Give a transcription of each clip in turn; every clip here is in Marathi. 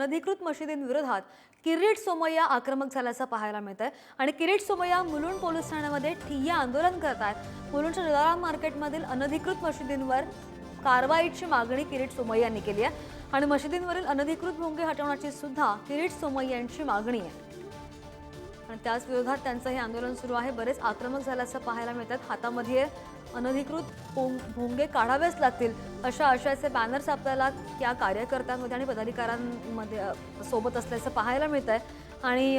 अनधिकृत मशिदींविरोधात किरीट सोमय्या आक्रमक झाल्याचं पाहायला मिळत आहे आणि किरीट सोमय्या मुलुंड पोलीस ठाण्यामध्ये ठिय्या आंदोलन करत आहेत मुलुंडच्या जलाराम मार्केटमधील अनधिकृत मशिदींवर कारवाईची मागणी किरीट सोमय्यांनी केली आहे. आणि मशिदींवरील अनधिकृत भोंगे हटवण्याची सुद्धा किरीट सोमय्यांची मागणी आहे. आणि त्याच विरोधात त्यांचं हे आंदोलन सुरू आहे. बरेच आक्रमक झाल्याचं पाहायला मिळतात हातामध्ये अनधिकृत पोंग भोंगे काढावेच लागतील अशा आशयाचे बॅनर्स आपल्याला त्या कार्यकर्त्यांमध्ये आणि पदाधिकाऱ्यांमध्ये सोबत असल्याचं पाहायला मिळत आहे आणि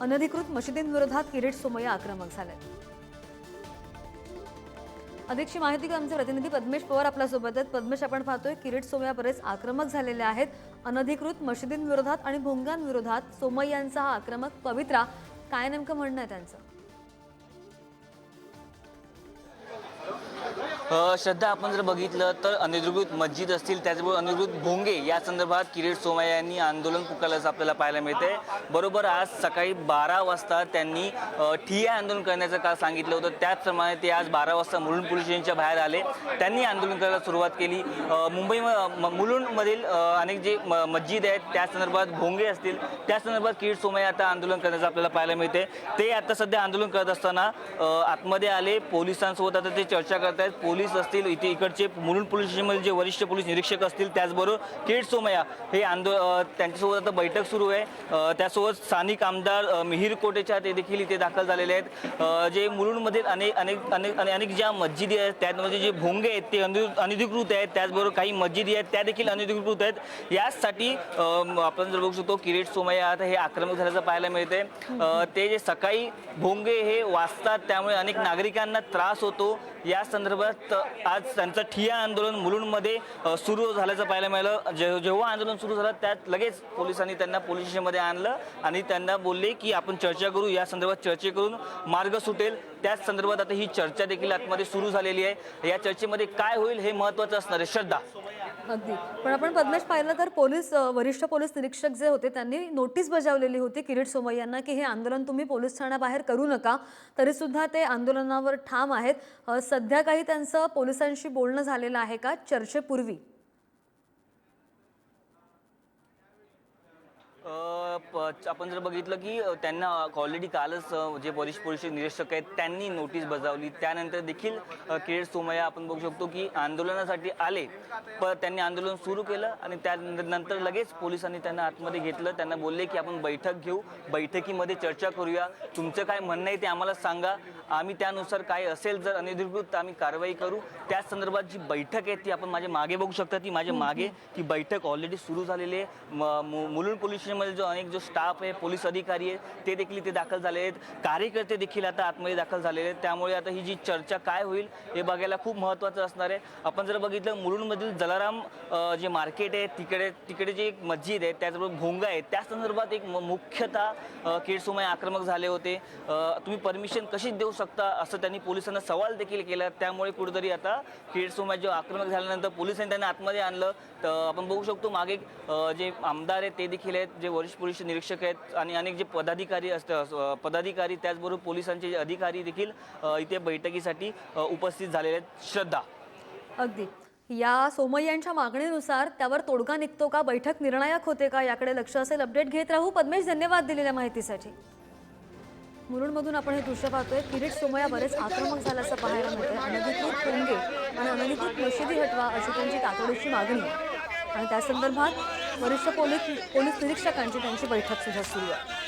अनधिकृत मशिदींविरोधात किरीट सोमय्या आक्रमक झाले अधिकची माहिती घेऊन आमचे प्रतिनिधी पद्मेश पवार आपल्यासोबत आहेत. पद्मेश आपण पाहतोय किरीट सोमय्या बरेच आक्रमक झालेले आहेत. अनधिकृत मशिदींविरोधात आणि भोंगांविरोधात सोमय्यांचा हा आक्रमक पवित्रा काय नेमकं म्हणणं आहे त्यांचं? श्रद्धा आपण जर बघितलं तर अनधिकृत मस्जिद असतील त्याचबरोबर अनधिकृत भोंगे या संदर्भात किरीट सोमय्या यांनी आंदोलन पुकारल्याचं आपल्याला पाहायला मिळते. बरोबर आज सकाळी बारा वाजता त्यांनी ठिया आंदोलन करण्याचं काल सांगितलं होतं. त्याचप्रमाणे ते आज बारा वाजता मुलुंड पोलीस स्टेशनच्या बाहेर आले. त्यांनी आंदोलन करायला सुरुवात केली. मुंबई मुलुंडमधील अनेक जे म- मस्जिद आहेत त्या संदर्भात भोंगे असतील त्या संदर्भात किरीट सोमय्या आता आंदोलन करण्याचं आपल्याला पाहायला मिळते. ते आता सध्या आंदोलन करत असताना आतमध्ये आले. पोलिसांसोबत आता ते चर्चा करत आहेत पोलीस असतील इथे इकडचे मुलुंड पोलीस जे वरिष्ठ पोलीस निरीक्षक असतील त्याचबरोबर केट सोमया हे आंदो त्यांच्यासोबत आता बैठक सुरू आहे. त्यासोबत स्थानिक आमदार मिहीर कोटेच्या ते देखील इथे दाखल झालेले आहेत. जे मुलुंडमधील अनेक अनेक अनेक अने- अनेक ज्या मस्जिदी आहेत त्यामध्ये म्हणजे जे भोंगे आहेत ते अनधिकृत आहेत त्याचबरोबर काही मस्जिदी आहेत त्या देखील अनधिकृत आहेत. याचसाठी आपण जर बघू शकतो किरीट सोमया आता हे आक्रमक झाल्याचं पाहायला मिळते ते जे सकाळी भोंगे हे वाचतात त्यामुळे अनेक नागरिकांना त्रास होतो. या संदर्भात अ, आज त्यांचं ठिया आंदोलन मुलुंडमध्ये सुरू झाल्याचं पाहायला मिळालं. जे जेव्हा आंदोलन सुरू झालं त्यात लगेच पोलिसांनी त्यांना पोलीस स्टेशनमध्ये आणलं आणि त्यांना बोलले की आपण चर्चा करू. या संदर्भात चर्चे करून मार्ग सुटेल. त्याच संदर्भात आता ही चर्चा देखील आतमध्ये सुरू झालेली आहे. या चर्चेमध्ये काय होईल हे महत्त्वाचं असणार आहे. श्रद्धा. अगदी. पण आपण पद्मेश पाहिलं तर पोलीस वरिष्ठ पोलीस निरीक्षक जे होते त्यांनी नोटीस बजावलेली होती किरीट सोमय्यांना की हे आंदोलन तुम्ही पोलीस ठाण्याबाहेर करू नका तरी सुद्धा ते आंदोलनावर ठाम आहेत. सध्या काही त्यांचं पोलिसांशी बोलणं झालेलं आहे का चर्चेपूर्वी? आपण जर बघितलं की त्यांना ऑलरेडी कालच जे वरिष्ठ पोलिशचे निरीक्षक आहेत त्यांनी नोटीस बजावली. त्यानंतर देखील किरीट सोमय्या आपण बघू शकतो की आंदोलनासाठी आले. पण त्यांनी आंदोलन सुरू केलं आणि त्यानंतर लगेच पोलिसांनी त्यांना आतमध्ये घेतलं. त्यांना बोलले की आपण बैठक घेऊ. बैठकीमध्ये चर्चा करूया. तुमचं काय म्हणणं आहे ते आम्हाला सांगा. आम्ही त्यानुसार काय असेल जर अनधिकृत आम्ही कारवाई करू. त्या संदर्भात जी बैठक आहे ती आपण माझ्या मागे बघू शकता. ती माझ्या मागे ती बैठक ऑलरेडी सुरू झालेली आहे. म- मु- मुलुंड पोलीस स्टेशनमध्ये जो अनेक जो स्टाफ आहे पोलीस अधिकारी आहे ते देखील इथे दाखल झाले आहेत. कार्यकर्ते देखील आता आतमध्ये दाखल झालेले आहेत. त्यामुळे आता ही जी चर्चा काय होईल हे बघायला खूप महत्त्वाचं असणार आहे. आपण जर बघितलं मुलुंडमधील जलाराम जे मार्केट आहे तिकडे तिकडे जे एक मस्जिद आहे त्याचबरोबर भोंगा आहे त्या संदर्भात एक मुख्यतः अ, आक्रमक झाले होते. तुम्ही परमिशन कशी देऊ शकता असं त्यांनी पोलिसांना सवाल देखील केला. त्यामुळे कुठेतरी आता केडसोमय जो आक्रमक झाल्यानंतर पोलिसांनी त्यांना आतमध्ये आणलं. तर आपण बघू शकतो मागे जे आमदार आहेत ते देखील आहेत जे वरिष्ठ पोलीस निरीक्षक आहेत आणि अनेक जे पदाधिकारी असतात पदाधिकारी त्याचबरोबर पोलिसांचे जे अधिकारी देखील इथे बैठकीसाठी उपस्थित झालेले आहेत. श्रद्धा. अगदी. या सोमय्यांच्या मागणीनुसार त्यावर तोडगा निघतो का बैठक निर्णायक होते का याकडे लक्ष असेल अपडेट घेत राहू. पद्मेश धन्यवाद दिलेल्या माहितीसाठी. मुरुडमधून आपण हे दृश्य पाहतोय. किरीट सोमया बरेच आक्रमक झाल्याचं पाहायला मिळतंय. अनधिकृत पोंगे आणि अनधिकृत मशिदी हटवा अशी त्यांची तातडीची मागणी आणि त्या संदर्भात वरिष्ठ पोलीस पोलीस निरीक्षकांची त्यांची बैठक सुद्धा सुरू आहे.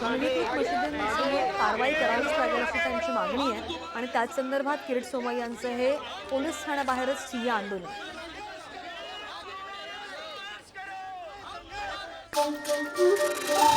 नोंदणीकृत मशिदींवर कारवाई करावीच लागेल अशी त्यांची मागणी आहे आणि त्याच संदर्भात किरीट सोमय्यांचं हे पोलीस ठाण्याबाहेरच ठिय्या आंदोलन Thank you.